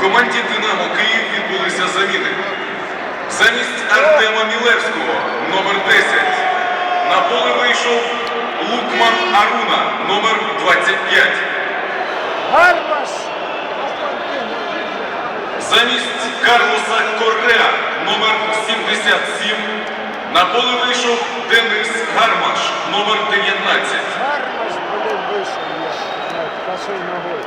команді Динамо Київ відбулися заміни. Замість Артема Мілевського, номер 10. На поле вийшов Лукман Аруна, номер 25. Замість Карлоса Корреа, номер 77. На поле вийшов Денис Гармаш, номер 19. Гармаш, блин, вийшов я. Так, Косою ногою.